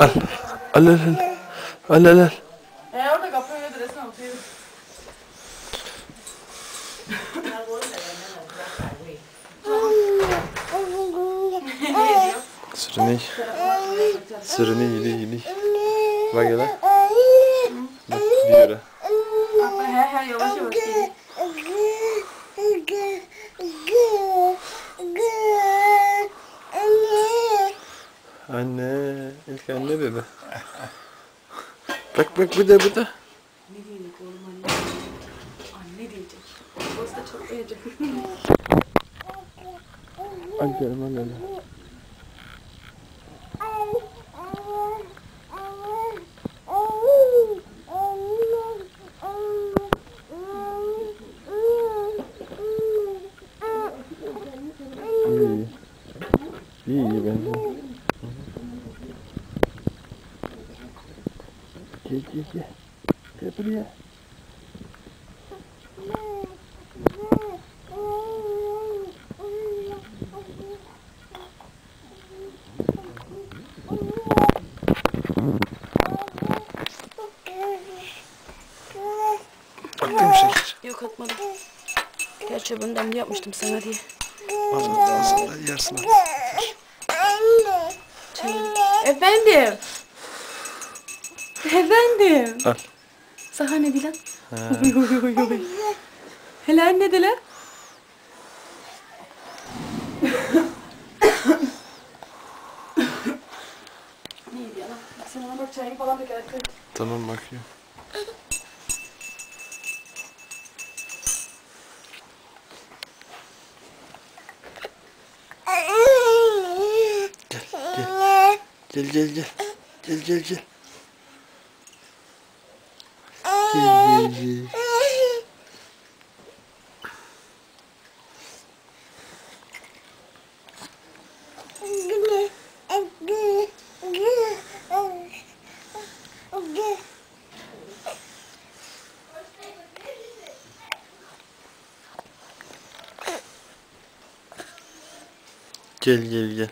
Al. Al al al. Al al al. E orada kapı önünde resim atıyor. Sırını Sırını yedi yedi. Bak hele. Bak gidiyor. ha. Bak he he yavaş yavaş geliyor. Anne. İlk anne dedi. Bak bak bir de bir de. Ne diyecek oğlum anne? Anne diyecek. Babası da çok diyecek. Al canım al. İyi. İyi iyi Gel gel gel. Gel buraya. Attın mı şeker? Yok atmadım. Gerçi ben damla yapmıştım sana diye. Ağzını ağzını yersin artık. Efendim. Efendim. Al. Saha ne dilen? Oy oy oy oy. Hele anne dilen. Neydi ya? Sen ona bak çayını falan döker. Tamam bakıyorum. Gel gel gel. Gel gel gel. Gel gel gel.